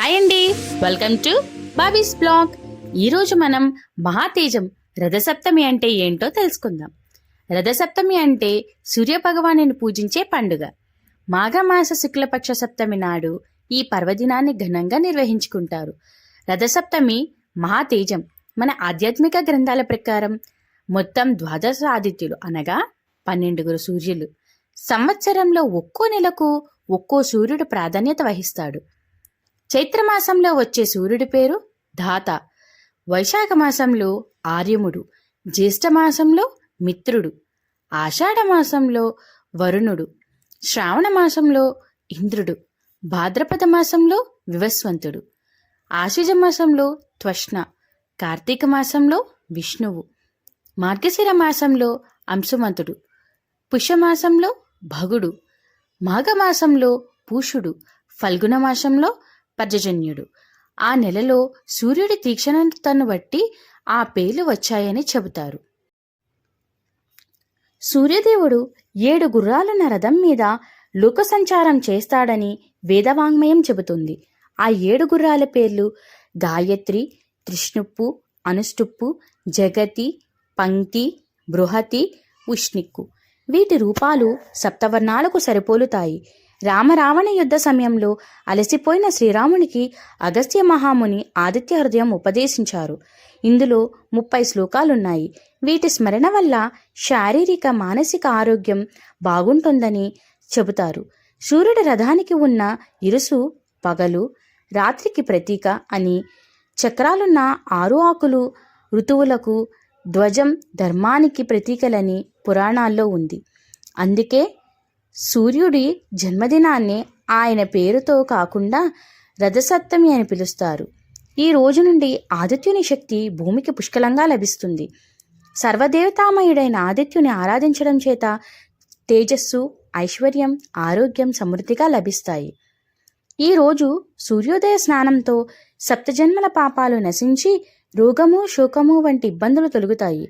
Hi అండి. Welcome to Bobby's blog. ఈరోజు మనం మహాతేజం రథసప్తమి అంటే ఏంటో తెలుసుకుందాం. రథసప్తమి అంటే సూర్య భగవానుని పూజించే పండుగ. మాఘమాస శుక్లపక్ష సప్తమి నాడు ఈ పర్వదినాన్ని ఘనంగా నిర్వహించుకుంటారు. రథసప్తమి మహాతేజం మన ఆధ్యాత్మిక గ్రంథాల ప్రకారం మొత్తం ద్వాదశ ఆదిత్యులు అనగా పన్నెండుగురు సూర్యులు. సంవత్సరంలో ఒక్కో నెలకు ఒక్కో సూర్యుడు ప్రాధాన్యత వహిస్తాడు. చైత్రమాసంలో వచ్చే సూర్యుడి పేరు ధాత. వైశాఖ మాసంలో ఆర్యముడు జ్యేష్ఠమాసంలో మిత్రుడు ఆషాఢమాసంలో వరుణుడు శ్రావణ మాసంలో ఇంద్రుడు భాద్రపద మాసంలో వివస్వంతుడు ఆశిజ మాసంలో త్వష్ణ కార్తీక మాసంలో విష్ణువు మార్గశిర మాసంలో అంశుమంతుడు పుష్యమాసంలో భగుడు మాఘమాసంలో పూషుడు ఫల్గుణ మాసంలో పర్జజన్యుడు ఆ నెలలో సూర్యుడి తీక్షణతను బట్టి ఆ పేర్లు వచ్చాయని చెబుతారు. సూర్యదేవుడు ఏడు గుర్రాలున్న రథం మీద లోక సంచారం చేస్తాడని వేదవాంగ్మయం చెబుతుంది. ఆ ఏడు గుర్రాల పేర్లు గాయత్రి త్రిష్ణుప్పు అనుష్టుప్పు జగతి పంక్తి బృహతి ఉష్ణిక్కు. వీటి రూపాలు సప్తవర్ణాలకు సరిపోలుతాయి. రామరావణ యుద్ధ సమయంలో అలసిపోయిన శ్రీరామునికి అగస్త్య మహాముని ఆదిత్య హృదయం ఉపదేశించారు. ఇందులో ముప్పై శ్లోకాలున్నాయి. వీటి స్మరణ వల్ల శారీరక మానసిక ఆరోగ్యం బాగుంటుందని చెబుతారు. సూర్యుడి రథానికి ఉన్న ఇరుసు పగలు రాత్రికి ప్రతీక అని చక్రాలున్న ఆరు ఆకులు ఋతువులకు ధ్వజం ధర్మానికి ప్రతీకలని పురాణాల్లో ఉంది. అందుకే సూర్యుడి జన్మదినాన్ని ఆయన పేరుతో కాకుండా రథసప్తమి అని పిలుస్తారు. ఈ రోజు నుండి ఆదిత్యుని శక్తి భూమికి పుష్కలంగా లభిస్తుంది. సర్వదేవతామయుడైన ఆదిత్యుని ఆరాధించడం చేత తేజస్సు ఐశ్వర్యం ఆరోగ్యం సమృద్ధిగా లభిస్తాయి. ఈ రోజు సూర్యోదయ స్నానంతో సప్తజన్మల పాపాలు నశించి రోగము శోకము వంటి ఇబ్బందులు తొలుగుతాయి.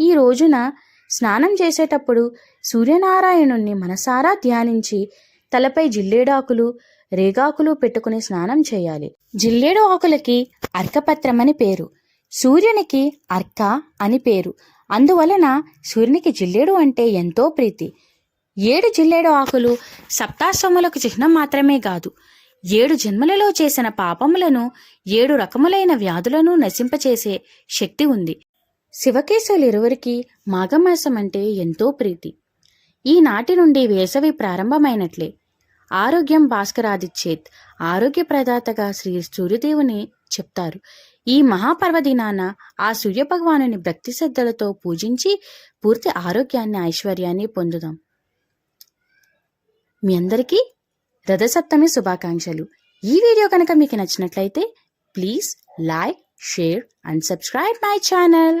ఈ రోజున స్నానం చేసేటప్పుడు సూర్యనారాయణుణ్ణి మనసారా ధ్యానించి తలపై జిల్లేడాకులు రేగాకులు పెట్టుకుని స్నానం చేయాలి. జిల్లేడు ఆకులకి అర్కపత్రం అని పేరు. సూర్యునికి అర్క అని పేరు. అందువలన సూర్యునికి జిల్లేడు అంటే ఎంతో ప్రీతి. ఏడు జిల్లేడు ఆకులు సప్తాశ్రములకు చిహ్నం మాత్రమే కాదు. ఏడు జన్మలలో చేసిన పాపములను ఏడు రకములైన వ్యాధులను నశింపచేసే శక్తి ఉంది. శివకేశవులు ఇరువురికి మాఘమాసం అంటే ఎంతో ప్రీతి. ఈనాటి నుండి వేసవి ప్రారంభమైనట్లే. ఆరోగ్యం భాస్కరాదిచ్చేత్ ఆరోగ్య ప్రదాతగా శ్రీ సూర్యదేవుని చెప్తారు. ఈ మహాపర్వదినాన ఆ సూర్యభగవానుని భక్తి శ్రద్ధలతో పూజించి పూర్తి ఆరోగ్యాన్ని ఐశ్వర్యాన్ని పొందుదాం. మీ అందరికీ రథసప్తమి శుభాకాంక్షలు. ఈ వీడియో కనుక మీకు నచ్చినట్లయితే please like share and subscribe my channel.